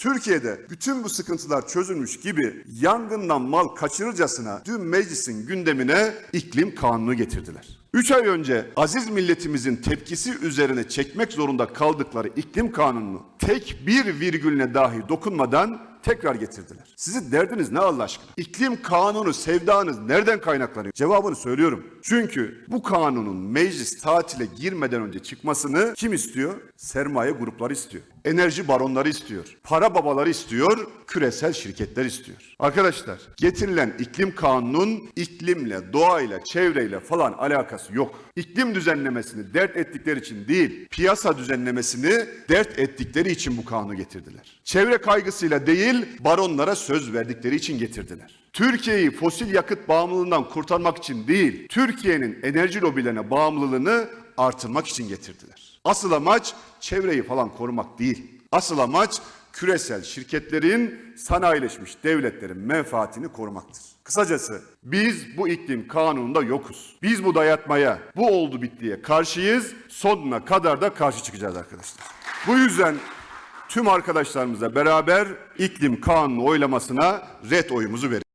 Türkiye'de bütün bu sıkıntılar çözülmüş gibi yangından mal kaçırırcasına dün meclisin gündemine iklim kanunu getirdiler. 3 ay önce aziz milletimizin tepkisi üzerine çekmek zorunda kaldıkları iklim kanununu tek bir virgülüne dahi dokunmadan tekrar getirdiler. Sizin derdiniz ne Allah aşkına? İklim kanunu sevdanız nereden kaynaklanıyor? Cevabını söylüyorum. Çünkü bu kanunun meclis tatile girmeden önce çıkmasını kim istiyor? Sermaye grupları istiyor. Enerji baronları istiyor. Para babaları istiyor. Küresel şirketler istiyor. Arkadaşlar getirilen iklim kanunun iklimle, doğayla, çevreyle falan alakası yok. İklim düzenlemesini dert ettikleri için değil, piyasa düzenlemesini dert ettikleri için bu kanunu getirdiler. Çevre kaygısıyla değil, baronlara söz verdikleri için getirdiler. Türkiye'yi fosil yakıt bağımlılığından kurtarmak için değil, Türkiye'nin enerji lobilerine bağımlılığını artırmak için getirdiler. Asıl amaç çevreyi falan korumak değil. Asıl amaç küresel şirketlerin sanayileşmiş devletlerin menfaatini korumaktır. Kısacası biz bu iklim kanununda yokuz. Biz bu dayatmaya, bu oldu bittiye karşıyız. Sonuna kadar da karşı çıkacağız arkadaşlar. Bu yüzden tüm arkadaşlarımızla beraber iklim kanunu oylamasına red oyumuzu verin.